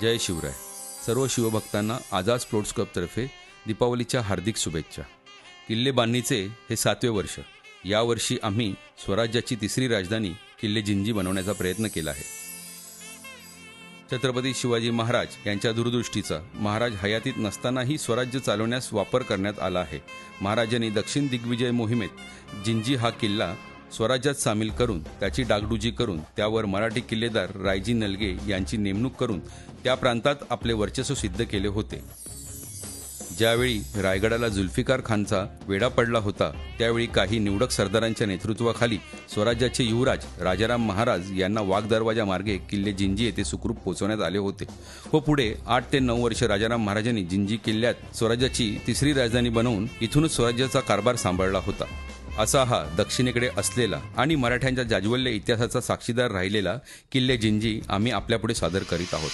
जय शिवराय. सर्व शिवभक्तांना आझाद स्पोर्ट्स क्लबतर्फे दीपावलीच्या हार्दिक शुभेच्छा. किल्ले बांधणीचे हे सातवे वर्ष. यावर्षी आम्ही स्वराज्याची तिसरी राजधानी किल्ले जिंजी बनवण्याचा प्रयत्न केला आहे. छत्रपती शिवाजी महाराज यांच्या दूरदृष्टीचा महाराज हयातीत नसतानाही स्वराज्य चालवण्यास वापर करण्यात आला आहे. महाराजांनी दक्षिण दिग्विजय मोहिमेत जिंजी हा किल्ला स्वराज्यात सामील करून त्याची डागडुजी करून त्यावर मराठी किल्लेदार रायजी नलगे यांची नेमणूक करून त्या प्रांतात आपले वर्चस्व सिद्ध केले होते. ज्यावेळी रायगडाला जुल्फिकार खानचा वेढा पडला होता त्यावेळी काही निवडक सरदारांच्या नेतृत्वाखाली स्वराज्याचे युवराज राजाराम महाराज यांना वाघ दरवाजा मार्गे किल्ले जिंजी येथे सुखरूप पोहोचवण्यात आले होते. व पुढे आठ ते नऊ वर्ष राजाराम महाराजांनी जिंजी किल्ल्यात स्वराज्याची तिसरी राजधानी बनवून इथूनच स्वराज्याचा कारभार सांभाळला होता. असा हा दक्षिणेकडे असलेला आणि मराठ्यांच्या जाज्वल्य इतिहासाचा साक्षीदार राहिलेला किल्ले जिंजी आम्ही आपल्यापुढे सादर करीत आहोत.